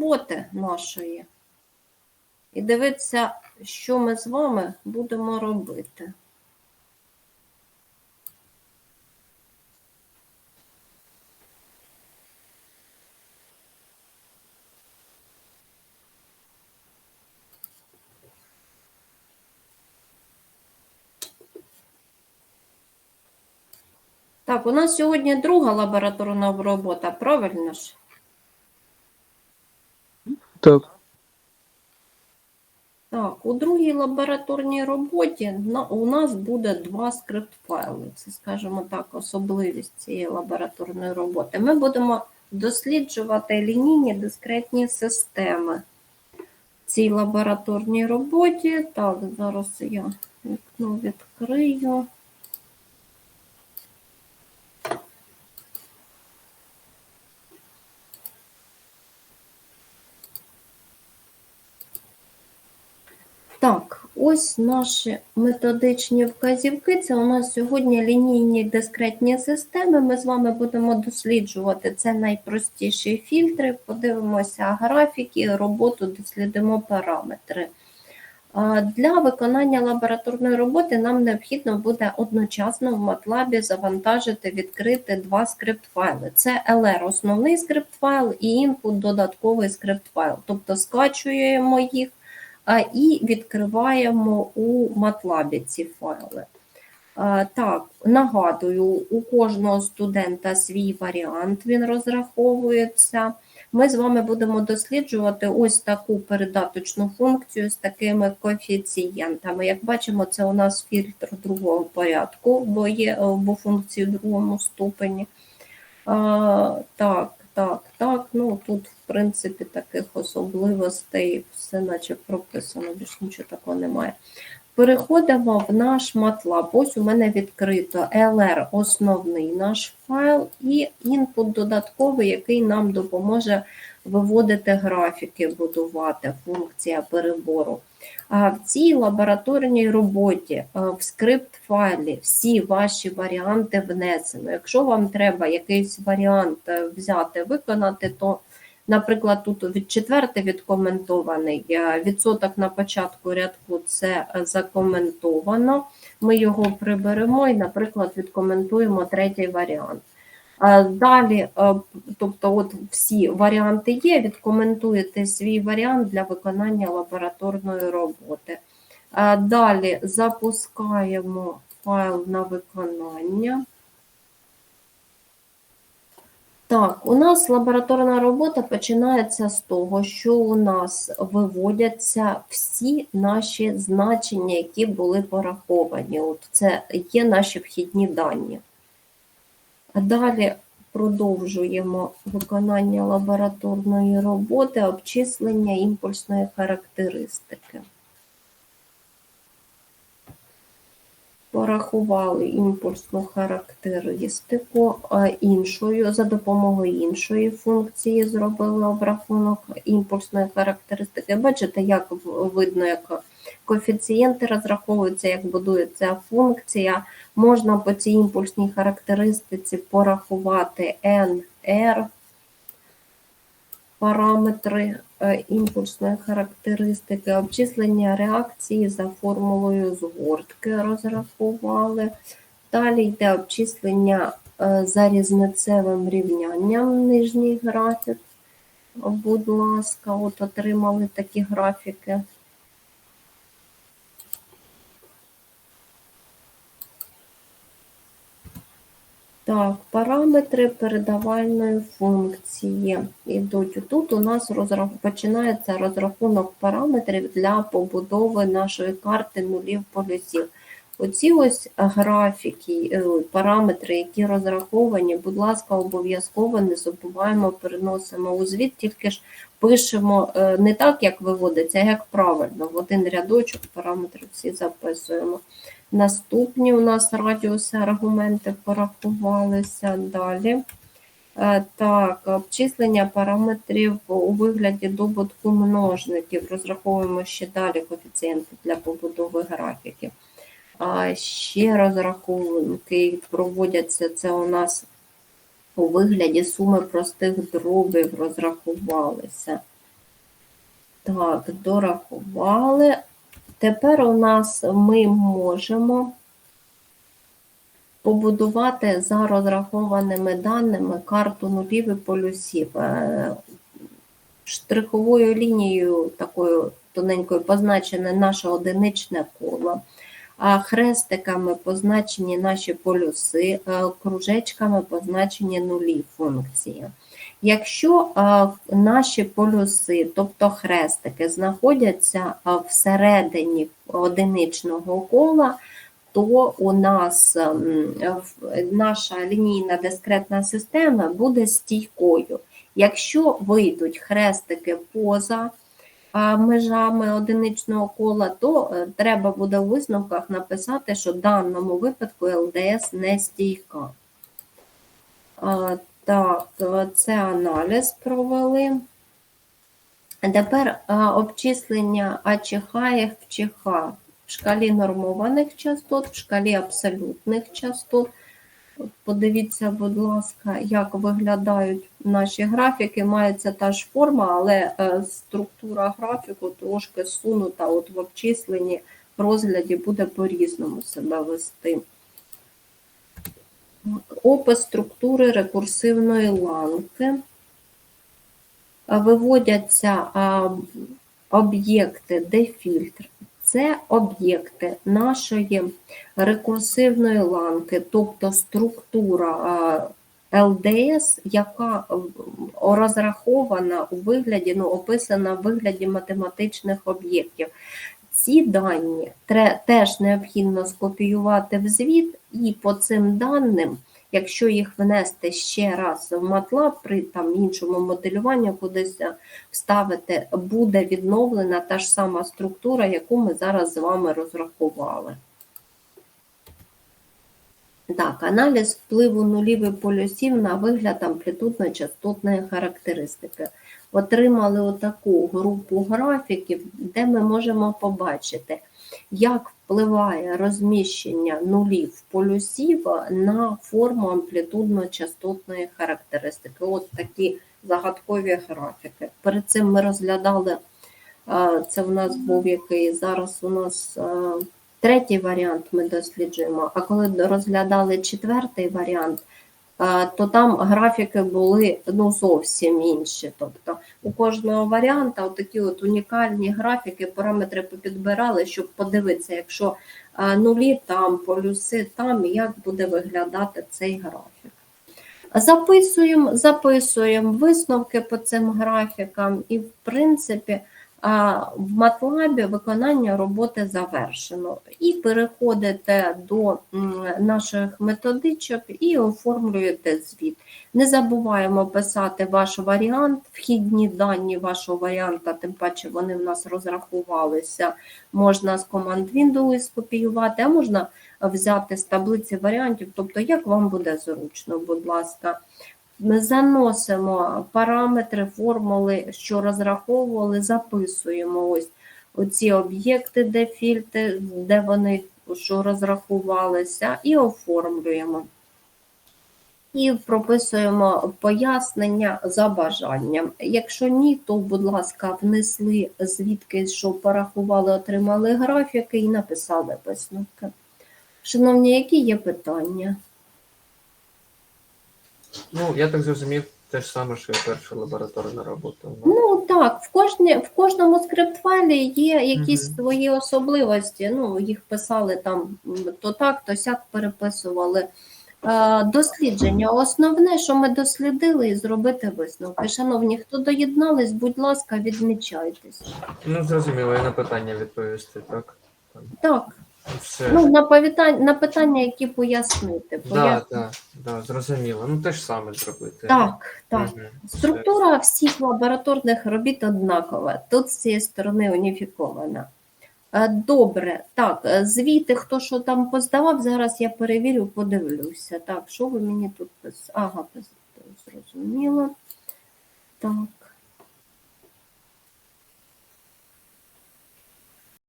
роботи нашої і дивитися, що ми з вами будемо робити. Так, у нас сьогодні друга лабораторна робота, правильно ж? Так, Так, у другій лабораторній роботі у нас буде два скрипт-файли. Це, скажімо так, особливість цієї лабораторної роботи. Ми будемо досліджувати лінійні дискретні системи в цій лабораторній роботі. Так, зараз я вікно відкрию. Так, ось наші методичні вказівки. Це у нас сьогодні лінійні дискретні системи. Ми з вами будемо досліджувати це найпростіші фільтри. Подивимося графіки, роботу, дослідимо параметри. Для виконання лабораторної роботи нам необхідно буде одночасно в MATLAB завантажити, відкрити два скрипт-файли. Це LR основний скрипт-файл і input додатковий скрипт-файл. Тобто скачуємо їх і відкриваємо у MATLAB ці файли. Так, нагадую, у кожного студента свій варіант, він розраховується. Ми з вами будемо досліджувати ось таку передаточну функцію з такими коефіцієнтами. Як бачимо, це у нас фільтр другого порядку, бо є бо функції в другому ступені. Так, так, так. Ну тут, в принципі, таких особливостей все наче прописано, більш нічого такого немає. Переходимо в наш MATLAB. Ось у мене відкрито LR основний наш файл і інпут додатковий, який нам допоможе виводити графіки, будувати функція перебору. А в цій лабораторній роботі в скрипт-файлі всі ваші варіанти внесено. Якщо вам треба якийсь варіант е, взяти, виконати, то Наприклад, тут від четвертий відкоментований е, відсоток на початку рядку це е, закоментовано. Ми його приберемо і, наприклад, відкоментуємо третій варіант. Е, Далі, тобто, от всі варіанти є, відкоментуєте свій варіант для виконання лабораторної роботи. Далі запускаємо файл на виконання. Так, у нас лабораторна робота починається з того, що у нас виводяться всі наші значення, які були пораховані. От Це є наші вхідні дані. Далі продовжуємо виконання лабораторної роботи, обчислення імпульсної характеристики. Порахували імпульсну характеристику іншою, за допомогою іншої функції зробили обрахунок імпульсної характеристики. Бачите, як видно, як коефіцієнти розраховуються, як будується функція. Можна по цій імпульсній характеристиці порахувати NR параметри е, імпульсної характеристики, обчислення реакції за формулою згортки розрахували. Далі йде обчислення е, за різницевим рівнянням нижній графік. Будь ласка, от отримали такі графіки. Так, параметри передавальної функції ідуть. Тут у нас розрах... починається розрахунок параметрів для побудови нашої карти нулів полюсів. Оці ось графіки, е, параметри, які розраховані, будь ласка, обов'язково не забуваємо, переносимо у звіт, тільки ж пишемо е, не так, як виводиться, а як правильно. В один рядочок параметри всі записуємо. Наступні у нас радіуси аргументи порахувалися далі. Е, так, обчислення параметрів у вигляді добутку множників. Розраховуємо ще далі коефіцієнти для побудови графіків. Ще розрахунки проводяться це у нас у вигляді суми простих дробів розрахувалися. Так, дорахували. Тепер у нас ми можемо побудувати за розрахованими даними карту нулів і полюсів. Е, Штриховою лінією такою тоненькою позначене наше одиничне коло. Хрестиками позначені наші полюси, кружечками позначені нулі функції. Якщо наші полюси, тобто хрестики, знаходяться всередині одиничного кола, то у нас наша лінійна дискретна система буде стійкою. Якщо вийдуть хрестики поза межами одиничного кола, то е, треба буде у висновках написати, що в даному випадку ЛДС не стійка. Так, це аналіз провели. Тепер обчислення АЧХ і ФЧХ в шкалі нормованих частот, в шкалі абсолютних частот. Подивіться, будь ласка, як виглядають наші графіки. Мається та ж форма, але е, структура графіку трошки сунута. От в обчисленні розгляді буде по-різному себе вести. Опис структури рекурсивної ланки. Виводяться об'єкти дефільтр. Це об'єкти нашої рекурсивної ланки, тобто структура ЛДС, яка розрахована у вигляді, ну, описана в вигляді математичних об'єктів. Ці дані теж необхідно скопіювати в звіт, і по цим даним, якщо їх внести ще раз в MATLAB при там іншому моделюванні кудись е, вставити, буде відновлена та ж сама структура, яку ми зараз з вами розрахували. Так, аналіз впливу нулів і полюсів на вигляд амплітудно-частотної характеристики. Отримали отаку групу графіків, де ми можемо побачити, як впливає розміщення нулів полюсів на форму амплітудно-частотної характеристики. От такі загадкові графіки. Перед цим ми розглядали, е, це в нас був який, зараз у нас е, третій варіант ми досліджуємо, а коли розглядали четвертий варіант, то там графіки були ну, зовсім інші. Тобто у кожного варіанта такі от унікальні графіки, параметри підбирали, щоб подивитися, якщо нулі там, полюси там, як буде виглядати цей графік. Записуємо, записуємо висновки по цим графікам, і, в принципі, в MATLAB виконання роботи завершено. І переходите до наших методичок і оформлюєте звіт. Не забуваємо писати ваш варіант, вхідні дані вашого варіанта, тим паче вони в нас розрахувалися. Можна з команд Windows скопіювати, а можна взяти з таблиці варіантів, тобто як вам буде зручно, будь ласка. Ми заносимо параметри, формули, що розраховували, записуємо ось оці об'єкти, де фільтри, де вони що розрахувалися, і оформлюємо. І прописуємо пояснення за бажанням. Якщо ні, то, будь ласка, внесли звідки, що порахували, отримали графіки і написали висновки. Шановні, які є питання? Ну, я так зрозумів, те ж саме, що і перша лабораторна робота. Ну так, в, кожні, в кожному скрипт-файлі є якісь Мгм. свої особливості. Ну, їх писали там то так, то сяк переписували. Е, Дослідження. Основне, що ми дослідили, і зробити висновки. Шановні, хто доєднались, будь ласка, відмічайтесь. Ну, зрозуміло, і на питання відповісти, так? Так, Все. ну на питання, на питання, які пояснити. да, Пояс- да, да, зрозуміло. Ну, те ж саме зробити. Так, так. Мгм. Структура всіх лабораторних робіт однакова. Тут з цієї сторони уніфікована. Е, Добре, так, е, звіти, хто що там поздавав, зараз я перевірю, подивлюся. Так, що ви мені тут писали? Ага, зрозуміло. Так.